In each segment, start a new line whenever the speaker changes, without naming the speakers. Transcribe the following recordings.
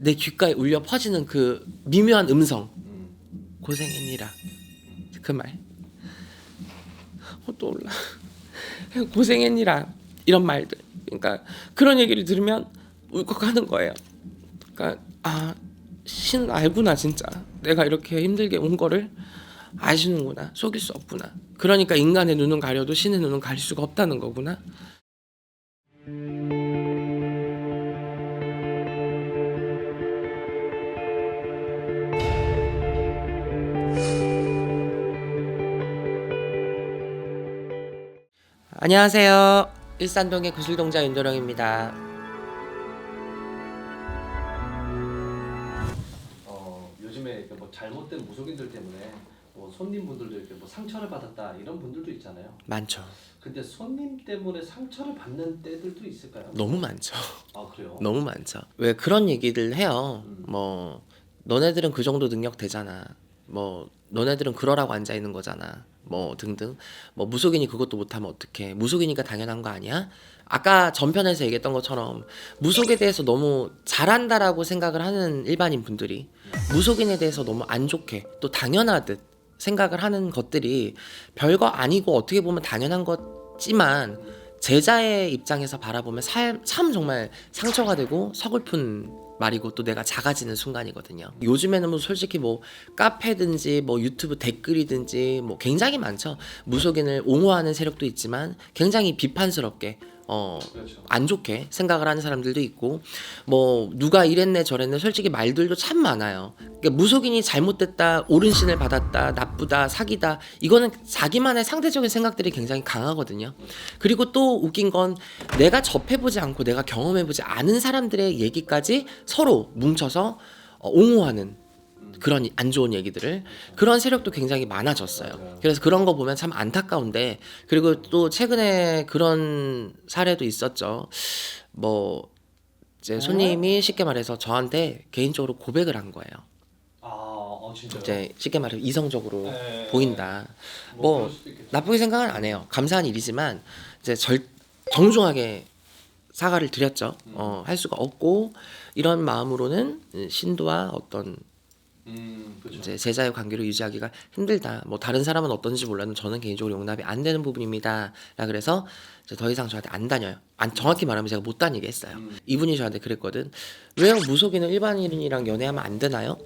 내 귓가에 울려 퍼지는 그 미묘한 음성
음.
고생했니라 그 말. 어, 또 올라. 고생했니라 이런 말들. 그러니까 그런 얘기를 들으면 울컥하는 거예요. 그러니까 아 신은 알구나 진짜. 내가 이렇게 힘들게 온 거를 아시는구나. 속일 수 없구나. 그러니까 인간의 눈은 가려도 신의 눈은 가릴 수가 없다는 거구나. 안녕하세요. 일산동의 구슬동자 윤도령입니다.
어, 요즘에 이렇게 뭐 잘못된 무속인들 때문에 뭐 손님분들도 이렇게 뭐 상처를 받았다 이런 분들도 있잖아요.
많죠.
근데 손님 때문에 상처를 받는 때들도 있을까요?
너무 많죠.
아 그래요?
너무 많죠. 왜 그런 얘기들 해요.
음.
뭐 너네들은 그 정도 능력 되잖아. 뭐 너네들은 그러라고 앉아 있는 거잖아. 뭐 등등. 뭐 무속인이 그것도 못하면 어떡해. 무속이니까 당연한 거 아니야? 아까 전편에서 얘기했던 것처럼 무속에 대해서 너무 잘한다라고 생각을 하는 일반인 분들이 무속인에 대해서 너무 안 좋게 또 당연하듯 생각을 하는 것들이 별거 아니고 어떻게 보면 당연한 거지만 제자의 입장에서 바라보면 살- 참 정말 상처가 되고 서글픈 말이고 또 내가 작아지는 순간이거든요. 요즘에는 뭐 솔직히 뭐 카페든지 뭐 유튜브 댓글이든지 뭐 굉장히 많죠. 무속인을 옹호하는 세력도 있지만 굉장히 비판스럽게 어
그렇죠.
안 좋게 생각을 하는 사람들도 있고 뭐 누가 이랬네 저랬네 솔직히 말들도 참 많아요. 그러니까 무속인이 잘못됐다, 옳은 신을 받았다, 나쁘다, 사기다 이거는 자기만의 상대적인 생각들이 굉장히 강하거든요. 그리고 또 웃긴 건 내가 접해보지 않고 내가 경험해보지 않은 사람들의 얘기까지 서로 뭉쳐서 어, 옹호하는 그런 안 좋은 얘기들을 그런 세력도 굉장히 많아졌어요. 그래서 그런 거 보면 참 안타까운데 그리고 또 최근에 그런 사례도 있었죠. 뭐 이제 손님이 쉽게 말해서 저한테 개인적으로 고백을 한 거예요.
아, 어, 진짜요?
이제 쉽게 말해서 이성적으로
네.
보인다. 뭐
있겠죠.
나쁘게 생각은 안 해요. 감사한 일이지만 이제 절 정중하게 사과를 드렸죠. 어, 할 수가 없고 이런 마음으로는 신도와 어떤
음, 그렇죠.
이제 제자의 관계를 유지하기가 힘들다. 뭐 다른 사람은 어떤지 몰라도 저는 개인적으로 용납이 안 되는 부분입니다. 라 그래서 이제 더 이상 저한테 안 다녀요. 안 정확히 말하면 제가 못 다니게 했어요.
음.
이분이 저한테 그랬거든. 왜요? 무속인은 일반인이랑 연애하면 안 되나요?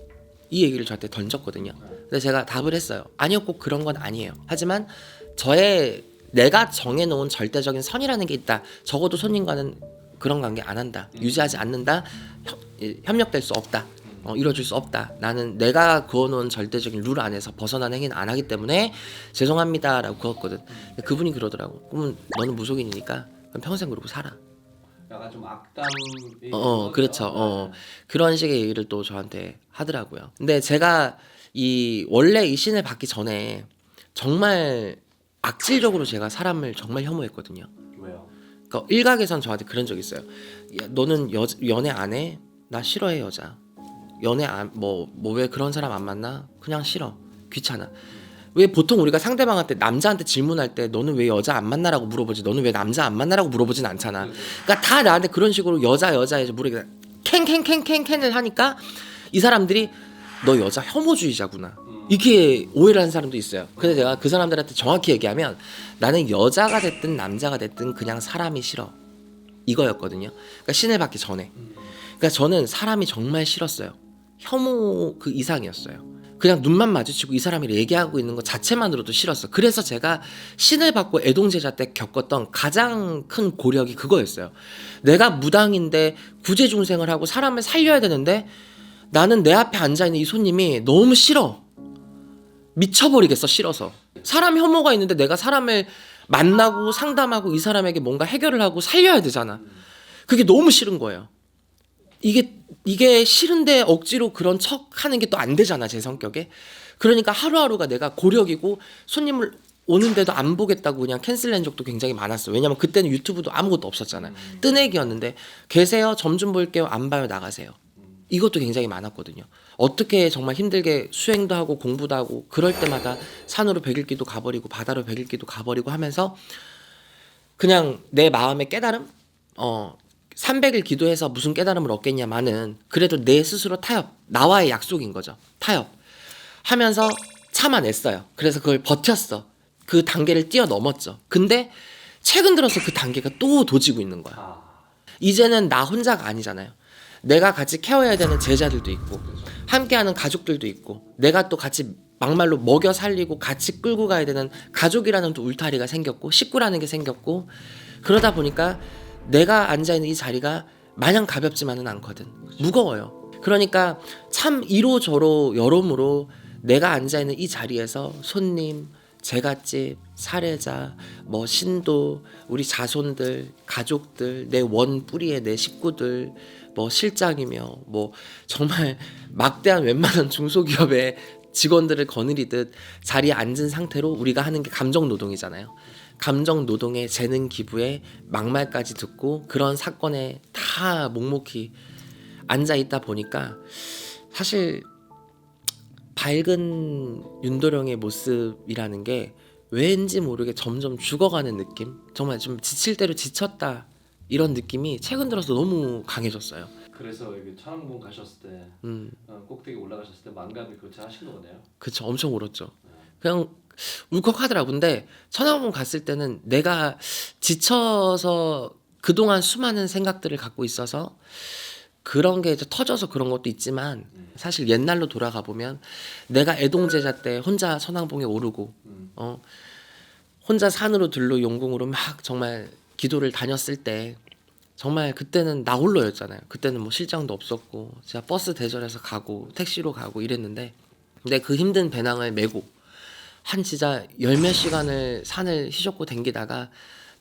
이 얘기를 저한테 던졌거든요. 근데 제가 답을 했어요. 아니요, 꼭 그런 건 아니에요. 하지만 저의 내가 정해놓은 절대적인 선이라는 게 있다. 적어도 손님과는 그런 관계 안 한다. 유지하지 않는다. 협, 예, 협력될 수 없다. 어, 이뤄줄 수 없다. 나는 내가 그어놓은 절대적인 룰 안에서 벗어난 행위는 안 하기 때문에 죄송합니다라고 그었거든. 근데 그분이 그러더라고. 그러면 너는 무속인이니까 그럼 평생 그러고 살아.
약간 좀 악담.
어, 어 그렇죠. 어 그런 식의 얘기를 또 저한테 하더라고요. 근데 제가 이 원래 이 신을 받기 전에 정말 악질적으로 제가 사람을 정말 혐오했거든요.
왜요?
그러니까 일각에선 저한테 그런 적 있어요. 야, 너는 여, 연애 안 해? 나 싫어해 여자. 연애 안뭐뭐 왜 그런 사람 안 만나? 그냥 싫어. 귀찮아. 왜 보통 우리가 상대방한테 남자한테 질문할 때 너는 왜 여자 안 만나라고 물어보지? 너는 왜 남자 안 만나라고 물어보진 않잖아. 그러니까 다 나한테 그런 식으로 여자 여자에서 물어게 캔캔캔캔캔을 하니까 이 사람들이 너 여자 혐오주의자구나. 이렇게 오해를 하는 사람도 있어요. 근데 내가 그 사람들한테 정확히 얘기하면 나는 여자가 됐든 남자가 됐든 그냥 사람이 싫어. 이거였거든요. 그러니까 신을 받기 전에. 그러니까 저는 사람이 정말 싫었어요. 혐오 그 이상이었어요. 그냥 눈만 마주치고 이 사람이 얘기하고 있는 것 자체만으로도 싫었어. 그래서 제가 신을 받고 애동제자 때 겪었던 가장 큰 고력이 그거였어요. 내가 무당인데 구제중생을 하고 사람을 살려야 되는데 나는 내 앞에 앉아 있는 이 손님이 너무 싫어. 미쳐버리겠어 싫어서 사람 혐오가 있는데 내가 사람을 만나고 상담하고 이 사람에게 뭔가 해결을 하고 살려야 되잖아 그게 너무 싫은 거예요 이게 이게 싫은데 억지로 그런 척 하는 게 또 안 되잖아 제 성격에. 그러니까 하루하루가 내가 고력이고 손님을 오는데도 안 보겠다고 그냥 캔슬한 적도 굉장히 많았어. 왜냐면 그때는 유튜브도 아무것도 없었잖아 뜨내기였는데 계세요? 점 좀 볼게요. 안 봐요. 나가세요. 이것도 굉장히 많았거든요. 어떻게 정말 힘들게 수행도 하고 공부도 하고 그럴 때마다 산으로 백일기도 가버리고 바다로 백일기도 가버리고 하면서 그냥 내 마음의 깨달음, 어 300일 기도해서 무슨 깨달음을 얻겠냐마는 그래도 내 스스로 타협 나와의 약속인 거죠. 타협. 하면서 참아냈어요. 그래서 그걸 버텼어. 그 단계를 뛰어넘었죠. 근데 최근 들어서 그 단계가 또 도지고 있는 거야.
아,
이제는 나 혼자가 아니잖아요. 내가 같이 케어해야 되는 제자들도 있고. 함께하는 가족들도 있고 내가 또 같이 막말로 먹여 살리고 같이 끌고 가야 되는 가족이라는 또 울타리가 생겼고 식구라는 게 생겼고 그러다 보니까 내가 앉아 있는 이 자리가 마냥 가볍지만은 않거든 무거워요 그러니까 참 이로저로 여러모로 내가 앉아 있는 이 자리에서 손님 제갓집 사례자 뭐 신도 우리 자손들 가족들 내 원 뿌리의 내 식구들 뭐 실장이며 뭐 정말 막대한 웬만한 중소기업의 직원들을 거느리듯 자리에 앉은 상태로 우리가 하는 게 감정 노동이잖아요. 감정 노동에 재능 기부에 막말까지 듣고 그런 사건에 다 묵묵히 앉아 있다 보니까 사실 밝은 윤도령의 모습이라는 게 왠지 모르게 점점 죽어가는 느낌? 정말 좀 지칠 대로 지쳤다 이런 느낌이 최근 들어서 너무 강해졌어요.
그래서 여기 천왕봉 가셨을 때
음,
어, 꼭대기 올라가셨을 때 만감이 교차하신 거네요.
그쵸, 엄청 울었죠. 그냥 울컥하더라고. 근데 천왕봉 갔을 때는 내가 지쳐서 그동안 수많은 생각들을 갖고 있어서 그런 게 이제 터져서 그런 것도 있지만 사실 옛날로 돌아가 보면 내가 애동제자 때 혼자 천왕봉에 오르고
음.
어 혼자 산으로 들로 용궁으로 막 정말 기도를 다녔을 때 정말 그때는 나 홀로였잖아요. 그때는 뭐 실장도 없었고 제가 버스 대절해서 가고 택시로 가고 이랬는데 근데 그 힘든 배낭을 메고 한 진짜 열 몇 시간을 산을 휘젓고 댕기다가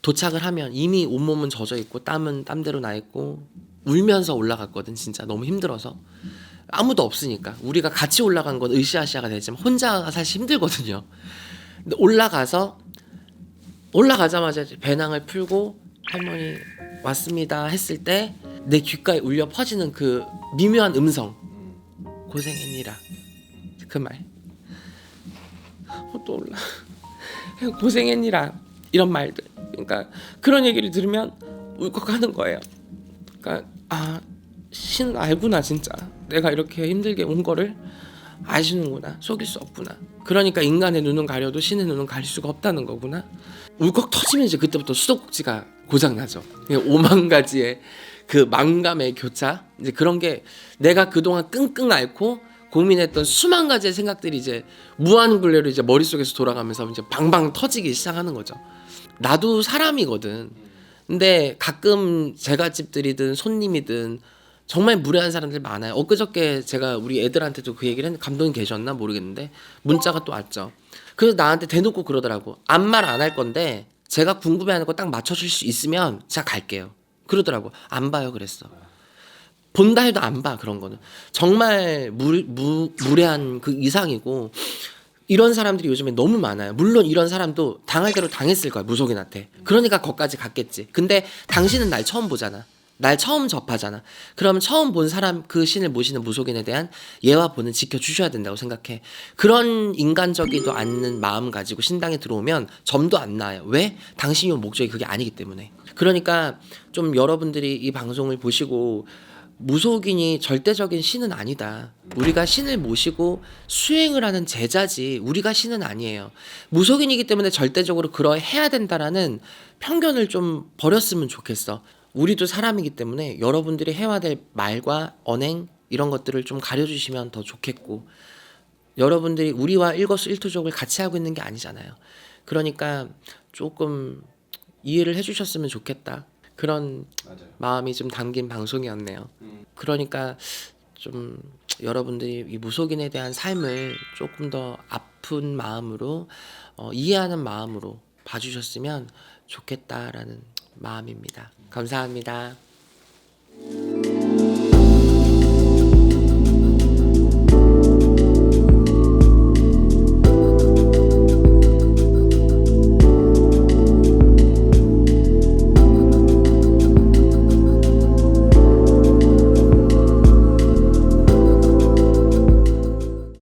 도착을 하면 이미 온몸은 젖어 있고 땀은 땀대로 나 있고 울면서 올라갔거든 진짜 너무 힘들어서 아무도 없으니까 우리가 같이 올라간 건 으쌰으쌰가 되지만 혼자가 사실 힘들거든요. 근데 올라가서 올라가자마자 배낭을 풀고 할머니 왔습니다 했을 때 내 귓가에 울려 퍼지는 그 미묘한 음성
음.
고생했니라 그 말. 어, 또 올라. 고생했니라 이런 말들. 그러니까 그런 얘기를 들으면 울컥하는 거예요. 그러니까 아 신은 알구나 진짜. 내가 이렇게 힘들게 온 거를 아시는구나. 속일 수 없구나. 그러니까 인간의 눈은 가려도 신의 눈은 가릴 수가 없다는 거구나. 울컥 터지면 이제 그때부터 수도꼭지가 고장 나죠. 오만 가지의 그 망감의 교차 이제 그런 게 내가 그동안 끙끙 앓고 고민했던 수만 가지의 생각들이 이제 무한 굴레로 이제 머릿속에서 돌아가면서 이제 방방 터지기 시작하는 거죠. 나도 사람이거든. 근데 가끔 제갓집들이든 손님이든 정말 무례한 사람들 많아요. 엊그저께 제가 우리 애들한테도 그 얘기를 했는데 감독님 계셨나 모르겠는데 문자가 또 왔죠. 그래서 나한테 대놓고 그러더라고. 아무 말 안 할 건데 제가 궁금해하는 거 딱 맞춰줄 수 있으면 제가 갈게요. 그러더라고. 안 봐요 그랬어. 본다 해도 안 봐 그런 거는 정말 무, 무, 무례한 그 이상이고 이런 사람들이 요즘에 너무 많아요. 물론 이런 사람도 당할 대로 당했을 거야 무속인한테. 그러니까 거기까지 갔겠지. 근데 당신은 날 처음 보잖아. 날 처음 접하잖아. 그러면 처음 본 사람 그 신을 모시는 무속인에 대한 예와 본은 지켜주셔야 된다고 생각해. 그런 인간적이도 않는 마음 가지고 신당에 들어오면 점도 안 나요. 왜? 당신이 온 목적이 그게 아니기 때문에. 그러니까 좀 여러분들이 이 방송을 보시고 무속인이 절대적인 신은 아니다. 우리가 신을 모시고 수행을 하는 제자지 우리가 신은 아니에요. 무속인이기 때문에 절대적으로 그러해야 된다라는 편견을 좀 버렸으면 좋겠어. 우리도 사람이기 때문에 여러분들이 해야 될 말과 언행 이런 것들을 좀 가려주시면 더 좋겠고 여러분들이 우리와 일거수일투족을 같이 하고 있는 게 아니잖아요. 그러니까 조금 이해를 해주셨으면 좋겠다. 그런
맞아요.
마음이 좀 담긴 방송이었네요.
음.
그러니까 좀 여러분들이 이 무속인에 대한 삶을 조금 더 아픈 마음으로 어, 이해하는 마음으로 봐주셨으면 좋겠다라는 마음입니다. 감사합니다.